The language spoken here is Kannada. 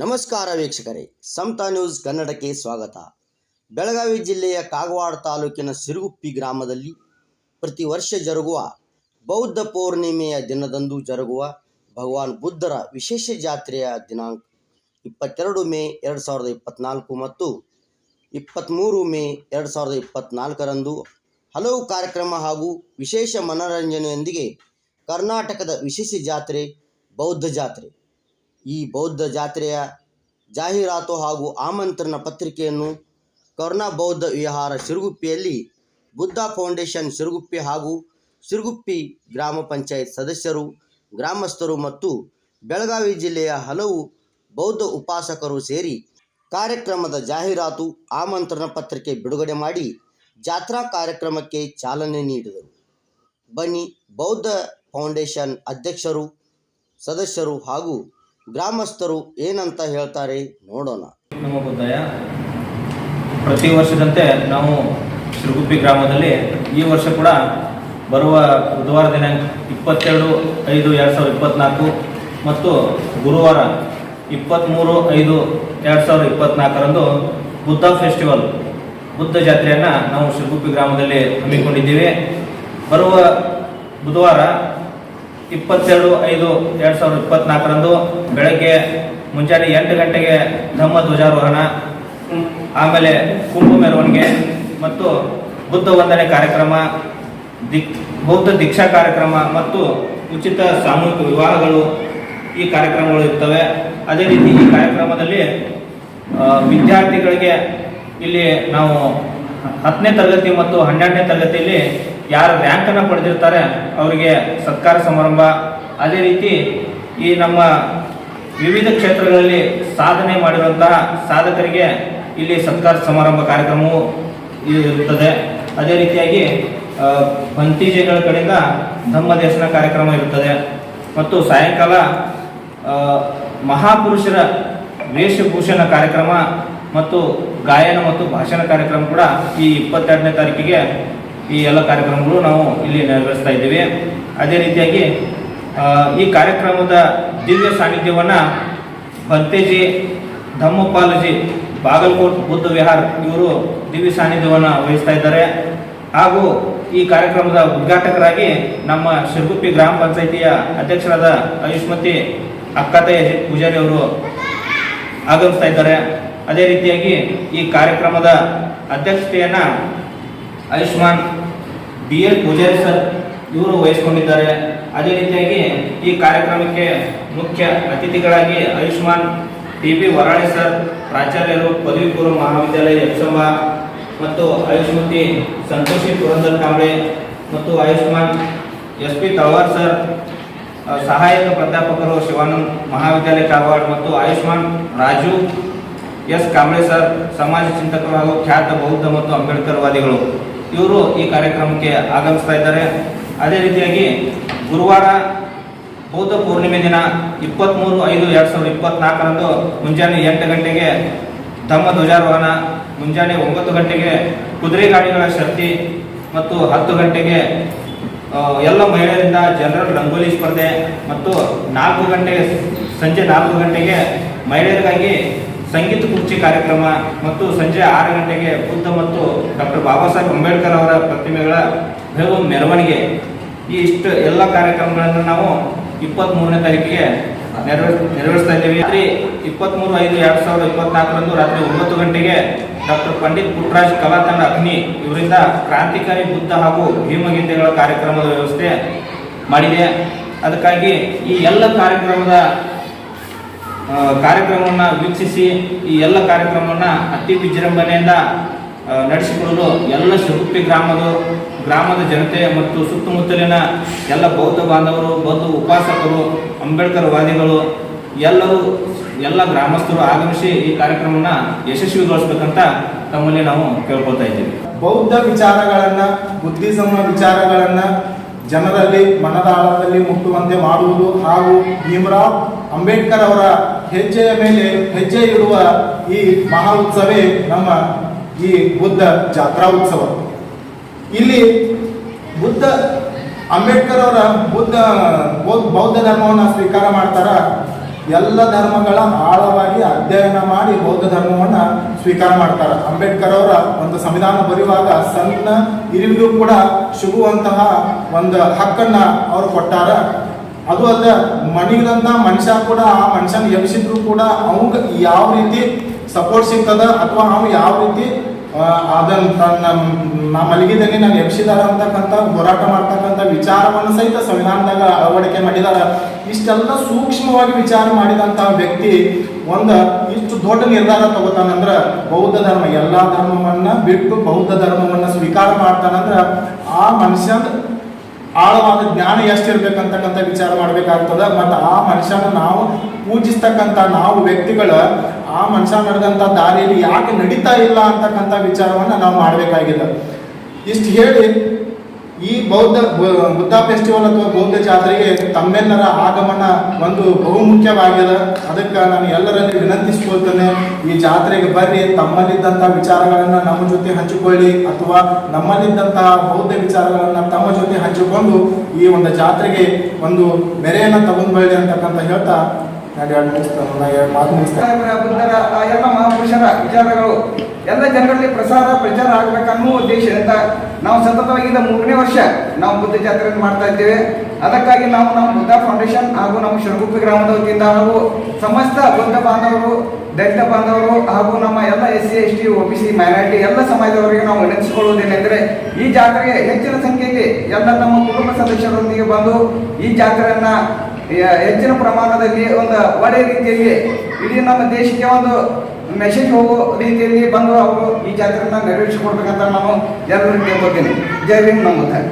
ನಮಸ್ಕಾರ ವೀಕ್ಷಕರೇ, ಸಮತಾ ನ್ಯೂಸ್ ಕನ್ನಡಕ್ಕೆ ಸ್ವಾಗತ. ಬೆಳಗಾವಿ ಜಿಲ್ಲೆಯ ಕಾಗವಾಡ ತಾಲೂಕಿನ ಸಿರುಗುಪ್ಪಿ ಗ್ರಾಮದಲ್ಲಿ ಪ್ರತಿ ವರ್ಷ ಜರುಗುವ ಬೌದ್ಧ ಪೌರ್ಣಿಮೆಯ ದಿನದಂದು ಜರುಗುವ ಭಗವಾನ್ ಬುದ್ಧರ ವಿಶೇಷ ಜಾತ್ರೆಯ ದಿನಾಂಕ ಇಪ್ಪತ್ತೆರಡು ಮೇ ಎರಡು ಸಾವಿರದ ಇಪ್ಪತ್ತ್ನಾಲ್ಕು ಮತ್ತು ಇಪ್ಪತ್ತ್ಮೂರು ಮೇ ಎರಡು ಸಾವಿರದ ಇಪ್ಪತ್ತ್ನಾಲ್ಕರಂದು ಹಲವು ಕಾರ್ಯಕ್ರಮ ಹಾಗೂ ವಿಶೇಷ ಮನೋರಂಜನೆಯೊಂದಿಗೆ ಕರ್ನಾಟಕದ ವಿಶೇಷ ಜಾತ್ರೆ, ಬೌದ್ಧ ಜಾತ್ರೆ. ಈ ಬೌದ್ಧ ಜಾತ್ರೆಯ ಜಾಹೀರಾತು ಹಾಗೂ ಆಮಂತ್ರಣ ಪತ್ರಿಕೆಯನ್ನು ಕರುಣಾ ಬೌದ್ಧ ವಿಹಾರ ಸಿರುಗುಪ್ಪಿಯಲ್ಲಿ ಬುದ್ಧ ಫೌಂಡೇಶನ್ ಸಿರುಗುಪ್ಪಿ ಹಾಗೂ ಸಿರುಗುಪ್ಪಿ ಗ್ರಾಮ ಪಂಚಾಯತ್ ಸದಸ್ಯರು, ಗ್ರಾಮಸ್ಥರು ಮತ್ತು ಬೆಳಗಾವಿ ಜಿಲ್ಲೆಯ ಹಲವು ಬೌದ್ಧ ಉಪಾಸಕರು ಸೇರಿ ಕಾರ್ಯಕ್ರಮದ ಜಾಹೀರಾತು, ಆಮಂತ್ರಣ ಪತ್ರಿಕೆ ಬಿಡುಗಡೆ ಮಾಡಿ ಜಾತ್ರಾ ಕಾರ್ಯಕ್ರಮಕ್ಕೆ ಚಾಲನೆ ನೀಡಿದರು. ಬನ್ನಿ ಬೌದ್ಧ ಫೌಂಡೇಶನ್ ಅಧ್ಯಕ್ಷರು, ಸದಸ್ಯರು ಹಾಗೂ ಗ್ರಾಮಸ್ಥರು ಏನಂತ ಹೇಳ್ತಾರೆ ನೋಡೋಣ. ನಮ್ಮ ಪ್ರತಿ ವರ್ಷದಂತೆ ನಾವು ಸಿರುಗುಪ್ಪಿ ಗ್ರಾಮದಲ್ಲಿ ಈ ವರ್ಷ ಕೂಡ ಬರುವ ಬುಧವಾರ ದಿನಾಂಕ ಇಪ್ಪತ್ತೆರಡು ಐದು ಎರಡು ಸಾವಿರದ ಇಪ್ಪತ್ತ್ನಾಲ್ಕು ಮತ್ತು ಗುರುವಾರ ಇಪ್ಪತ್ತ್ಮೂರು ಐದು ಎರಡು ಸಾವಿರದ ಇಪ್ಪತ್ತ್ನಾಲ್ಕರಂದು ಬುದ್ಧ ಫೆಸ್ಟಿವಲ್ ಬುದ್ಧ ಜಾತ್ರೆಯನ್ನು ನಾವು ಸಿರುಗುಪ್ಪಿ ಗ್ರಾಮದಲ್ಲಿ ಹಮ್ಮಿಕೊಂಡಿದ್ದೀವಿ. ಬರುವ ಬುಧವಾರ ಇಪ್ಪತ್ತೆರಡು, ಐದು, ಎರಡು ಸಾವಿರದ ಇಪ್ಪತ್ನಾಲ್ಕರಂದು ಬೆಳಗ್ಗೆ ಮುಂಜಾನೆ ಎಂಟು ಗಂಟೆಗೆ ಧಮ್ಮ ಧ್ವಜಾರೋಹಣ. ಆಮೇಲೆ ಕುಂಭ ಮೆರವಣಿಗೆ ಮತ್ತು ಬುದ್ಧ ವಂದನೆ ಕಾರ್ಯಕ್ರಮ, ದಿಕ್, ಬೌದ್ಧ ದೀಕ್ಷಾ ಕಾರ್ಯಕ್ರಮ ಮತ್ತು ಉಚಿತ ಸಾಮೂಹಿಕ ವಿವಾಹಗಳು ಈ ಕಾರ್ಯಕ್ರಮಗಳು ಇರ್ತವೆ. ಅದೇ ರೀತಿ ಈ ಕಾರ್ಯಕ್ರಮದಲ್ಲಿ ವಿದ್ಯಾರ್ಥಿಗಳಿಗೆ ಇಲ್ಲಿ ನಾವು ಹತ್ತನೇ ತರಗತಿ ಮತ್ತು ಹನ್ನೆರಡನೇ ತರಗತಿಯಲ್ಲಿ ಯಾರು ರ್ಯಾಂಕನ್ನು ಪಡೆದಿರ್ತಾರೆ, ಅವರಿಗೆ ಸತ್ಕಾರ ಸಮಾರಂಭ. ಅದೇ ರೀತಿ ಈ ನಮ್ಮ ವಿವಿಧ ಕ್ಷೇತ್ರಗಳಲ್ಲಿ ಸಾಧನೆ ಮಾಡಿರುವಂತಹ ಸಾಧಕರಿಗೆ ಇಲ್ಲಿ ಸತ್ಕಾರ ಸಮಾರಂಭ ಕಾರ್ಯಕ್ರಮವು ಇರುತ್ತದೆ. ಅದೇ ರೀತಿಯಾಗಿ ಬಂತಿಜೆಗಳ ಕಡೆಯಿಂದ ಧಮ್ಮ ದೇಶನ ಕಾರ್ಯಕ್ರಮ ಇರುತ್ತದೆ. ಮತ್ತು ಸಾಯಂಕಾಲ ಮಹಾಪುರುಷರ ವೇಷಭೂಷಣ ಕಾರ್ಯಕ್ರಮ ಮತ್ತು ಗಾಯನ ಮತ್ತು ಭಾಷಣ ಕಾರ್ಯಕ್ರಮ ಕೂಡ ಈ ಇಪ್ಪತ್ತೆರಡನೇ ತಾರೀಕಿಗೆ ಈ ಎಲ್ಲ ಕಾರ್ಯಕ್ರಮಗಳು ನಾವು ಇಲ್ಲಿ ನೆರವೇರಿಸ್ತಾ ಇದ್ದೀವಿ. ಅದೇ ರೀತಿಯಾಗಿ ಈ ಕಾರ್ಯಕ್ರಮದ ದಿವ್ಯ ಸಾನ್ನಿಧ್ಯವನ್ನು ಭಂತೇಜಿ ಧಮ್ಮಪಾಲಜಿ ಬಾಗಲಕೋಟ್ ಬುದ್ಧ ವಿಹಾರ್ ಇವರು ದಿವ್ಯ ಸಾನ್ನಿಧ್ಯವನ್ನು ವಹಿಸ್ತಾ ಇದ್ದಾರೆ. ಹಾಗೂ ಈ ಕಾರ್ಯಕ್ರಮದ ಉದ್ಘಾಟಕರಾಗಿ ನಮ್ಮ ಶಿರಗುಪ್ಪಿ ಗ್ರಾಮ ಪಂಚಾಯಿತಿಯ ಅಧ್ಯಕ್ಷರಾದ ಆಯುಷ್ಮತಿ ಅಕ್ಕತಯ್ಯ ಪೂಜಾರಿ ಅವರು ಆಗಮಿಸ್ತಾ ಇದ್ದಾರೆ. ಅದೇ ರೀತಿಯಾಗಿ ಈ ಕಾರ್ಯಕ್ರಮದ ಅಧ್ಯಕ್ಷತೆಯನ್ನ ಆಯುಷ್ಮಾನ್, ಬಿ ಎಲ್ ಪೂಜಾರಿ ಸರ್, ಇವರು ವಹಿಸ್ಕೊಂಡಿದ್ದಾರೆ. ಅದೇ ರೀತಿಯಾಗಿ ಈ ಕಾರ್ಯಕ್ರಮಕ್ಕೆ ಮುಖ್ಯ ಅತಿಥಿಗಳಾಗಿ Ayushman T B Varali sir, ಪ್ರಾಚಾರ್ಯರು ಪದವಿ ಪೂರ್ವ ಮಹಾವಿದ್ಯಾಲಯ ಯಕ್ಷಂಬ ಮತ್ತು ಆಯುಷ್ಮತಿ ಸಂತೋಷಿ ಪುರಂದರ್ ಕಾಂಬ್ಳೆ ಮತ್ತು Ayushman S P Talwar sir ಸಹಾಯಕ ಪ್ರಾಧ್ಯಾಪಕರು ಶಿವಾನಂದ್ ಮಹಾವಿದ್ಯಾಲಯ ಕಾಗವಾಡ ಮತ್ತು ಆಯುಷ್ಮಾನ್ ರಾಜು ಎಸ್ ಕಾಂಬ್ಳೆ ಸರ್, ಸಮಾಜ ಚಿಂತಕರು ಹಾಗೂ ಖ್ಯಾತ ಬೌದ್ಧ ಮತ್ತು ಅಂಬೇಡ್ಕರ್ ವಾದಿಗಳು. ಇವರು ಈ ಕಾರ್ಯಕ್ರಮಕ್ಕೆ ಆಗಮಿಸ್ತಾ ಇದ್ದಾರೆ. ಅದೇ ರೀತಿಯಾಗಿ ಗುರುವಾರ ಬೌದ್ಧ ಪೂರ್ಣಿಮೆ ದಿನ ಇಪ್ಪತ್ತ್ಮೂರು ಐದು ಎರಡು ಸಾವಿರದ ಇಪ್ಪತ್ತ್ನಾಲ್ಕರಂದು ಮುಂಜಾನೆ ಎಂಟು ಗಂಟೆಗೆ ತಮ್ಮ ಧ್ವಜಾರೋಹಣ, ಮುಂಜಾನೆ ಒಂಬತ್ತು ಗಂಟೆಗೆ ಕುದುರೆ ಗಾಡಿಗಳ ಶಕ್ತಿ ಮತ್ತು ಹತ್ತು ಗಂಟೆಗೆ ಎಲ್ಲ ಮಹಿಳೆಯರಿಂದ ಜನರಲ್ ರಂಗೋಲಿ ಸ್ಪರ್ಧೆ ಮತ್ತು ನಾಲ್ಕು ಗಂಟೆಗೆ ಸಂಜೆ ನಾಲ್ಕು ಗಂಟೆಗೆ ಮಹಿಳೆಯರಿಗಾಗಿ ಸಂಗೀತ ಕುರ್ಚಿ ಕಾರ್ಯಕ್ರಮ ಮತ್ತು ಸಂಜೆ ಆರು ಗಂಟೆಗೆ ಬುದ್ಧ ಮತ್ತು ಡಾಕ್ಟರ್ ಬಾಬಾ ಸಾಹೇಬ್ ಅಂಬೇಡ್ಕರ್ ಅವರ ಪ್ರತಿಮೆಗಳ ಮೆರವಣಿಗೆ. ಈ ಇಷ್ಟು ಎಲ್ಲ ಕಾರ್ಯಕ್ರಮಗಳನ್ನು ನಾವು ಇಪ್ಪತ್ತ್ಮೂರನೇ ತಾರೀಕಿಗೆ ನೆರವೇ ನೆರವೇರಿಸ್ತಾ ಇದ್ದೀವಿ. ರಾತ್ರಿ ಇಪ್ಪತ್ತ್ಮೂರು ಐದು ಎರಡು ಸಾವಿರದ ಇಪ್ಪತ್ನಾಲ್ಕರಂದು ರಾತ್ರಿ ಒಂಬತ್ತು ಗಂಟೆಗೆ ಡಾಕ್ಟರ್ ಪಂಡಿತ್ ಪುಟ್ಟರಾಜ್ ಕಲಾತಂಡ ಅಗ್ನಿ ಇವರಿಂದ ಕ್ರಾಂತಿಕಾರಿ ಬುದ್ಧ ಹಾಗೂ ಭೀಮಗೀತೆಗಳ ಕಾರ್ಯಕ್ರಮದ ವ್ಯವಸ್ಥೆ ಮಾಡಿದೆ. ಅದಕ್ಕಾಗಿ ಈ ಎಲ್ಲ ಕಾರ್ಯಕ್ರಮದ ಕಾರ್ಯಕ್ರಮವನ್ನು ವೀಕ್ಷಿಸಿ ಈ ಎಲ್ಲ ಕಾರ್ಯಕ್ರಮವನ್ನು ಅತಿ ವಿಜೃಂಭಣೆಯಿಂದ ನಡೆಸಿಕೊಳ್ಳಲು ಎಲ್ಲ ಶಿರುಪ್ಪಿ ಗ್ರಾಮದ ಗ್ರಾಮದ ಜನತೆ ಮತ್ತು ಸುತ್ತಮುತ್ತಲಿನ ಎಲ್ಲ ಬೌದ್ಧ ಬಾಂಧವರು, ಬೌದ್ಧ ಉಪಾಸಕರು, ಅಂಬೇಡ್ಕರ್ ವಾದಿಗಳು, ಎಲ್ಲರೂ, ಎಲ್ಲ ಗ್ರಾಮಸ್ಥರು ಆಗಮಿಸಿ ಈ ಕಾರ್ಯಕ್ರಮವನ್ನು ಯಶಸ್ವಿಗೊಳಿಸ್ಬೇಕಂತ ತಮ್ಮಲ್ಲಿ ನಾವು ಕೇಳ್ಕೊಳ್ತಾ ಇದ್ದೀವಿ. ಬೌದ್ಧ ವಿಚಾರಗಳನ್ನ, ಬುದ್ಧಿಸಮ ವಿಚಾರಗಳನ್ನು ಜನರಲ್ಲಿ, ಮನದಾಳದಲ್ಲಿ ಮುಟ್ಟುವಂತೆ ಮಾಡುವುದು ಹಾಗೂ ಭೀಮರಾವ್ ಅಂಬೇಡ್ಕರ್ ಅವರ ಹೆಜ್ಜೆಯ ಮೇಲೆ ಹೆಜ್ಜೆ ಇಡುವ ಈ ಮಹಾ ಉತ್ಸವೇ ನಮ್ಮ ಈ ಬುದ್ಧ ಜಾತ್ರಾ ಉತ್ಸವ. ಇಲ್ಲಿ ಬುದ್ಧ, ಅಂಬೇಡ್ಕರ್ ಅವರ ಬುದ್ಧ, ಬೌದ್ಧ ಧರ್ಮವನ್ನು ಸ್ವೀಕಾರ ಮಾಡ್ತಾರ. ಎಲ್ಲ ಧರ್ಮಗಳ ಆಳವಾಗಿ ಅಧ್ಯಯನ ಮಾಡಿ ಬೌದ್ಧ ಧರ್ಮವನ್ನು ಸ್ವೀಕಾರ ಮಾಡ್ತಾರೆ. ಅಂಬೇಡ್ಕರ್ ಅವರ ಒಂದು ಸಂವಿಧಾನ ಬರೆಯುವಾಗ ಸಣ್ಣ ಇರಿವಿಗೂ ಕೂಡ ಸಿಗುವಂತಹ ಒಂದು ಹಕ್ಕನ್ನ ಅವರು ಕೊಟ್ಟಾರ. ಅದು ಅಲ್ಲ ಮಣಿಗದಂತ ಮನುಷ್ಯ ಕೂಡ, ಆ ಮನುಷ್ಯನ ಎಬ್ಸಿದ್ರು ಕೂಡ ಅವಂಗ ಯಾವ ರೀತಿ ಸಪೋರ್ಟ್ ಸಿಗ್ತದ ಅಥವಾ ಅವ್ನು ಯಾವ ರೀತಿ ಅದನ್ನ ತನ್ನ ನಾ ಮಲಗಿದಲ್ಲಿ ನಾನು ಎಬ್ಸಿದಾರ ಅಂತಕ್ಕಂಥ, ಹೋರಾಟ ಮಾಡ್ತಕ್ಕಂಥ ವಿಚಾರವನ್ನು ಸಹಿತ ಸಂವಿಧಾನದಾಗ ಅಳವಡಿಕೆ ಮಾಡಿದಾರ. ಇಷ್ಟೆಲ್ಲ ಸೂಕ್ಷ್ಮವಾಗಿ ವಿಚಾರ ಮಾಡಿದಂತಹ ವ್ಯಕ್ತಿ ಒಂದ ಇಷ್ಟು ದೊಡ್ಡ ನಿರ್ಧಾರ ತಗೋತಾನಂದ್ರ ಬೌದ್ಧ ಧರ್ಮ, ಎಲ್ಲಾ ಧರ್ಮವನ್ನ ಬಿಟ್ಟು ಬೌದ್ಧ ಧರ್ಮವನ್ನ ಸ್ವೀಕಾರ ಮಾಡ್ತಾನಂದ್ರ ಆ ಮನುಷ್ಯನ ಆಳವಾದ ಜ್ಞಾನ ಎಷ್ಟಿರ್ಬೇಕಂತಕ್ಕಂಥ ವಿಚಾರ ಮಾಡ್ಬೇಕಾಗ್ತದ. ಮತ್ತು ಆ ಮನುಷ್ಯನ ನಾವು ಪೂಜಿಸ್ತಕ್ಕಂಥ ನಾವು ವ್ಯಕ್ತಿಗಳ ಆ ಮನುಷ್ಯ ನಡೆದಂಥ ದಾರಿಯಲ್ಲಿ ಯಾಕೆ ನಡೀತಾ ಇಲ್ಲ ಅಂತಕ್ಕಂಥ ವಿಚಾರವನ್ನ ನಾವು ಮಾಡಬೇಕಾಗಿಲ್ಲ. ಇಷ್ಟು ಹೇಳಿ ಈ ಬೌದ್ಧ ಬುದ್ಧ ಫೆಸ್ಟಿವಲ್ ಅಥವಾ ಬೌದ್ಧ ಜಾತ್ರೆಗೆ ತಮ್ಮೆಲ್ಲರ ಆಗಮನ ಒಂದು ಬಹುಮುಖ್ಯವಾಗಿದೆ. ಅದಕ್ಕೆ ನಾನು ಎಲ್ಲರಲ್ಲಿ ವಿನಂತಿಸ್ಕೊಳ್ತೇನೆ, ಈ ಜಾತ್ರೆಗೆ ಬರ್ರಿ. ತಮ್ಮಲ್ಲಿದ್ದಂಥ ವಿಚಾರಗಳನ್ನು ನಮ್ಮ ಜೊತೆ ಹಂಚಿಕೊಳ್ಳಿ, ಅಥವಾ ನಮ್ಮಲ್ಲಿದ್ದಂತಹ ಬೌದ್ಧ ವಿಚಾರಗಳನ್ನು ತಮ್ಮ ಜೊತೆ ಹಂಚಿಕೊಂಡು ಈ ಒಂದು ಜಾತ್ರೆಗೆ ಒಂದು ಮೆರೆಯನ್ನ ತಗೊಂಡ್ ಬರಲಿ ಅಂತಕ್ಕಂಥ ಹೇಳ್ತಾ ನಾನು ಎರಡು ಮಾತು ಮುಗಿಸ್ತೇನೆ ಬುದ್ಧರ ಎಲ್ಲ ಮಹಾಪುರುಷರ ವಿಚಾರಗಳು ಎಲ್ಲ ಜನರಲ್ಲಿ ಪ್ರಸಾರ, ಪ್ರಚಾರ ಆಗ್ಬೇಕನ್ನೋ ಉದ್ದೇಶದಿಂದ ನಾವು ಸತತವಾಗಿ ಮೂರನೇ ವರ್ಷ ನಾವು ಬುದ್ಧ ಜಾತ್ರೆಯನ್ನು ಮಾಡ್ತಾ ಇದ್ದೇವೆ. ಅದಕ್ಕಾಗಿ ನಾವು ನಮ್ಮ ಬುದ್ಧ ಫೌಂಡೇಶನ್ ಹಾಗೂ ನಮ್ಮ ಶಿರಗುಪ್ಪಿ ಗ್ರಾಮದ ವತಿಯಿಂದ ಹಾಗೂ ಸಮಸ್ತ ಬುದ್ಧ ಬಾಂಧವರು, ದಲಿತ ಬಾಂಧವರು ಹಾಗೂ ನಮ್ಮ ಎಲ್ಲ S C, S T O B, C, minority ಎಲ್ಲ ಸಮಾಜದವರಿಗೆ ನಾವು ವಿನಂತಿಸಿಕೊಳ್ಳುವುದೇನೆಂದರೆ ಈ ಜಾತ್ರೆಗೆ ಹೆಚ್ಚಿನ ಸಂಖ್ಯೆಯಲ್ಲಿ ಎಲ್ಲ ನಮ್ಮ ಕುಟುಂಬ ಸದಸ್ಯರೊಂದಿಗೆ ಬಂದು ಈ ಜಾತ್ರೆಯನ್ನು ಹೆಚ್ಚಿನ ಪ್ರಮಾಣದಲ್ಲಿ ಒಂದು ಒಳ್ಳೆಯ ರೀತಿಯಲ್ಲಿ ಇಡೀ ನಮ್ಮ ದೇಶಕ್ಕೆ ಒಂದು ಮೆಸೇಜ್ ಹೋಗೋ ರೀತಿಯಲ್ಲಿ ಬಂದು ಅವರು ಈ ಜಾತ್ರೆಯನ್ನು ನೆರವೇರಿಸಿಕೊಡ್ಬೇಕಂತ ನಾನು ಎಲ್ಲರಿಗೂ ಕೇಳ್ಕೊತೀನಿ ಜೈ ಭೀಮ್ ನಮಸ್ಕಾರ